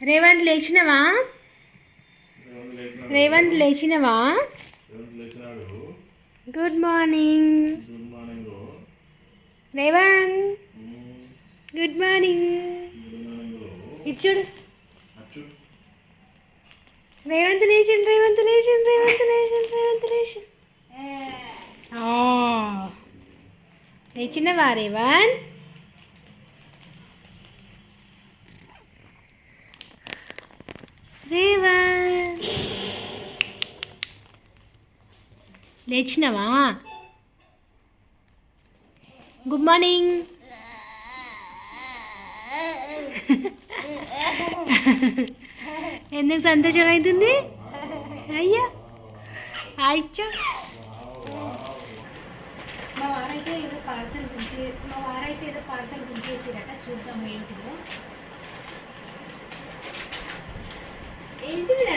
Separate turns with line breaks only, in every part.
రేవంత్ లేచినవా? Revanth లేచినవా? Good morning Revanth. Good morning ఇచ్చుడు రేవంత్ లేచిండు రేవంత్ లేచిండు రేవంత్ లేచిండు రేవంత్ లేచిండు. ఆ. లేచినవా రేవంత్? రేవంత్ లేచినవా? గుడ్ మార్నింగ్ ఎందుకు సంతోషం అవుతుంది అయ్యా. అయ్యో మా వారైతే ఏదో పార్సల్ బుక్ చే మా వారైతే ఏదో పార్సల్ బుక్ చేసిరట చూద్దాం ఏంటిదో.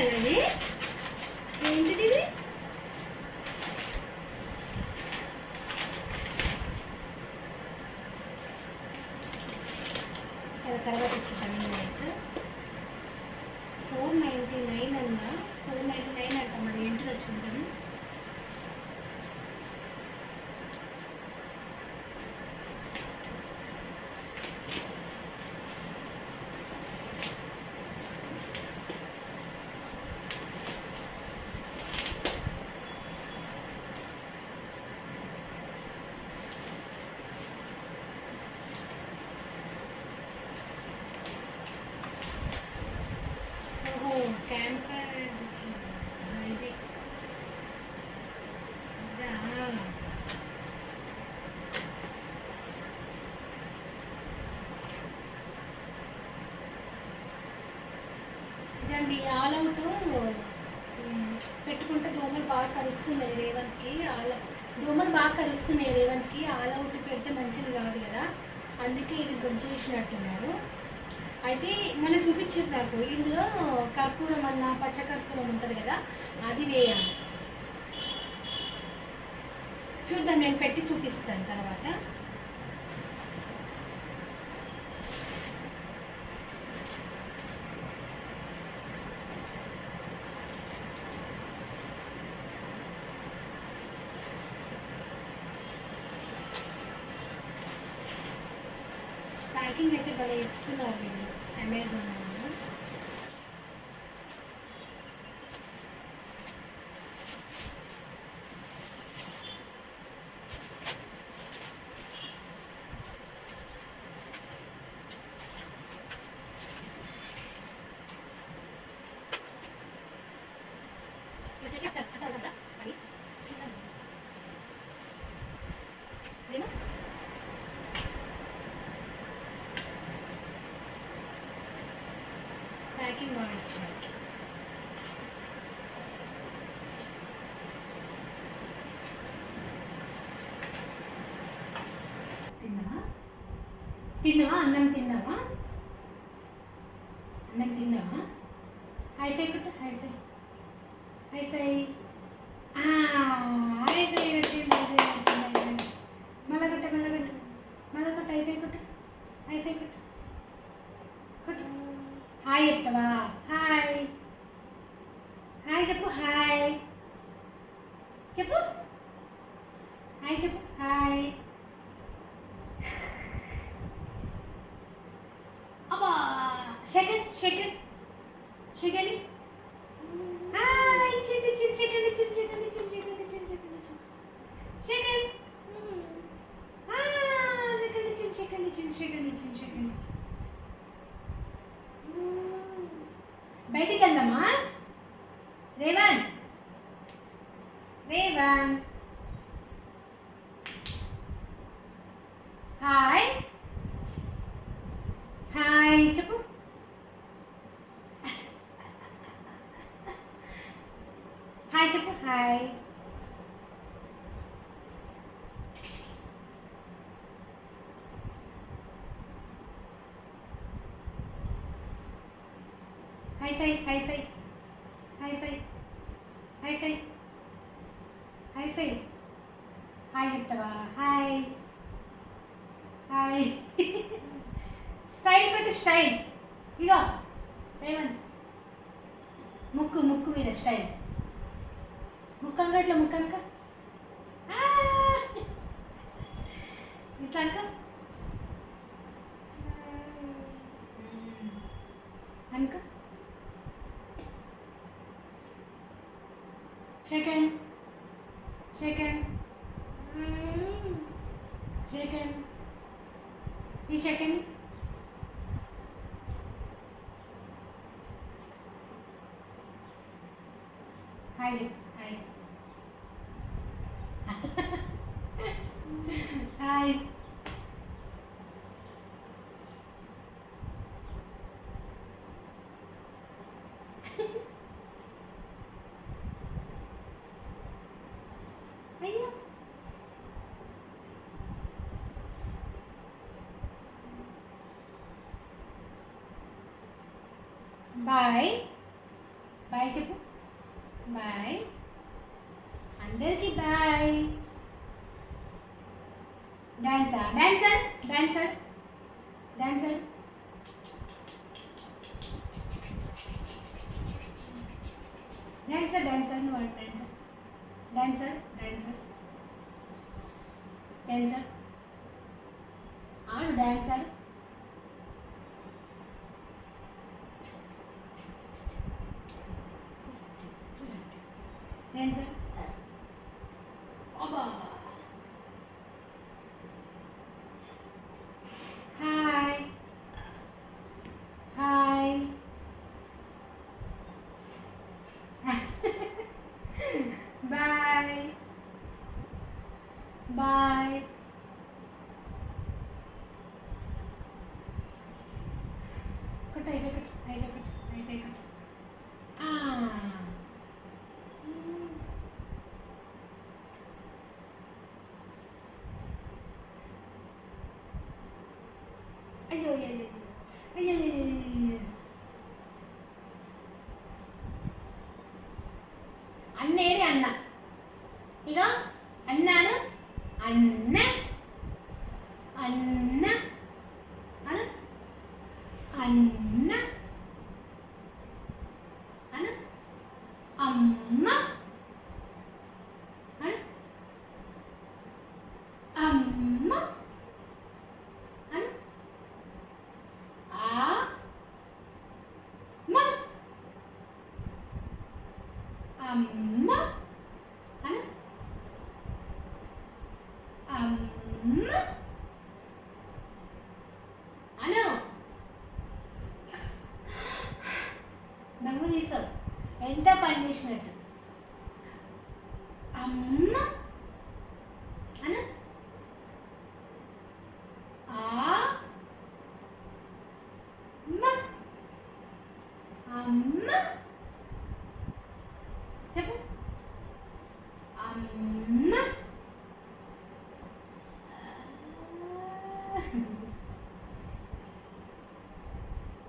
ఏంటిది అన్నది ఏంటిది ఇది? సరే తర్వాత చూద్దాం రైస్ ఫోర్ నైంటీ నైన్ అన్నా ఫోర్ నైంటీ నైన్ అంట మరి ఏంటిదో చూద్దాం ఓహో క్యాంపర్ ఇది ఇదా? దాన్ని ఆల్ అవుట్. పెట్టుకుంటే దోమలు బాగా కరుస్తున్నాయి రేవంత్కి. ఆల్ దోమలు బాగా కరుస్తున్నాయి రేవంత్కి. ఆల్ అవుట్ పెడితే మంచిది కాదు కదా. అందుకే ఇది గుడ్ చేసినట్టున్నారు. అయితే మనం చూపించారు నాకు. ఇందులో కర్పూరం అన్న పచ్చ కర్పూరం ఉంటుంది కదా అది వేయాలి. చూద్దాం నేను పెట్టి చూపిస్తాను తర్వాత. ప్యాకింగ్ అయితే భలే ఇస్తున్నారు వీళ్ళు. అమెజాన్ వాళ్ళు ఏమో ప్యాకింగ్ బాగా ఇచ్చినట్టు తిన్నావా తిన్నావా? అన్నం తిన్నావా? అన్నం తిన్నావా? హై ఫై కుట్టు high five high five high five మళ్ళా కొట్ట మళ్ళా కొట్టు. కొట్టు హై ఫై కుట్టు. హై ఫై హాయ్ చెప్తావా? హాయ్ హాయ్ చెప్పు హాయ్ చెప్పు. హాయ్ చెప్పు హాయ్ సెకండ్ హాయ్ చిన్న చిన్న సెకండ్ చిన్న సెకండ్ చిన్న సెకండ్ చిన్న సెకండ్ సెకండ్ సెకండ్ చిన్న సెకండ్ చిన్న సెకండ్ చిన్న సెకండ్ బయటికి వెళ్దామా రేవన్ రేవన్ హాయ్ హాయ్ చెప్పు హాయ్ చెప్పు hi high five high five high five high five high five hi చెప్తావా హాయ్ హాయ్ స్టైల్ పెట్టు స్టైల్ ఇగో రేవంత్ ముక్కు ముక్కు మీద స్టైల్ ముక్కనుక ఇట్లా ముక్కనుక ఇట్లా అనుక అనుక. Chicken. Chicken. Chicken. He's shaking. Hi, hi. hi. Bye చెప్పు. బాయ్ అందరికి bye dancer dancer dancer dancer dancer dancer నువ్వు డాన్సర్ డాన్సర్ డాన్సర్ డాన్సర్ ఆడు డాన్సర్ అబ్బా hi hi bye bye cut అయితే కట్ అయితే కట్ అయితే కట్ అయ్యో అయ్యో అయ్యో అయ్యో అయ్యో అయ్యో అన్నేడి అన్న ఇక అన్నాను అన్న అన్న అను అన్న అను అమ్మ అను అమ్మ అను ఆ మ అమ్మ అను అమ్మ అను నవ్వు తీసావు ఎంత పని చేసినట్టు. అమ్మ! అను అమ్మ! అమ్మ! చెప్పు. అమ్మ!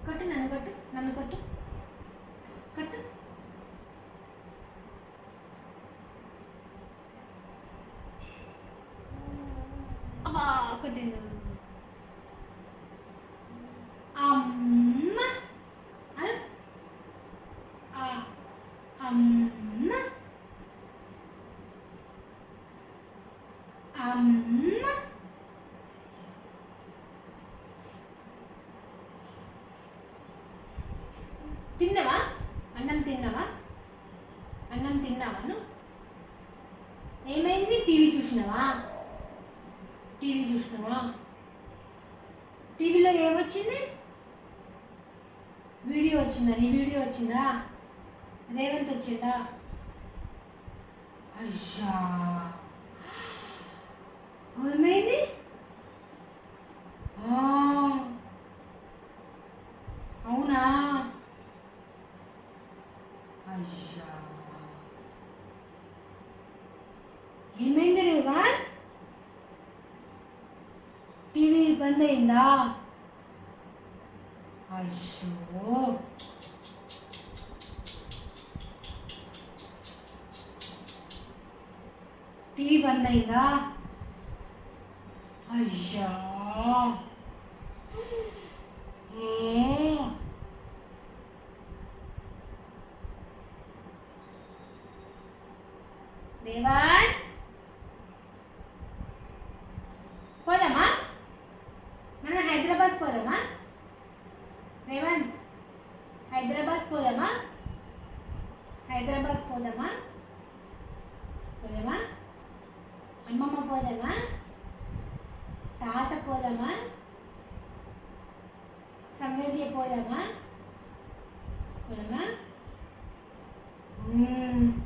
కొట్టు కొట్టు నన్ను కొట్టు కొట్టు అబ్బా కొట్టింది అమ్మ అను ఆ అమ్మ అమ్మ తిన్నవా అన్నం తిన్నావా? అన్నం తిన్నావాను ఏమైంది? టీవీ చూసినావా? టీవీ చూసినావా? టీవీలో ఏమొచ్చింది? వీడియో వచ్చిందా? నీ వీడియో వచ్చిందా? రేవంత్ వచ్చిందా? అయ్యా! ఏమైంది? ಕಡೆಯಿಂದ ಅಯ್ಯೋ ಟಿ ಬಂದೈದ ಅಯ್ಯ ದೇವಾನ್ రాత పోదామా? సంవేద్య పోదామా? పోదామా? మ్మ్.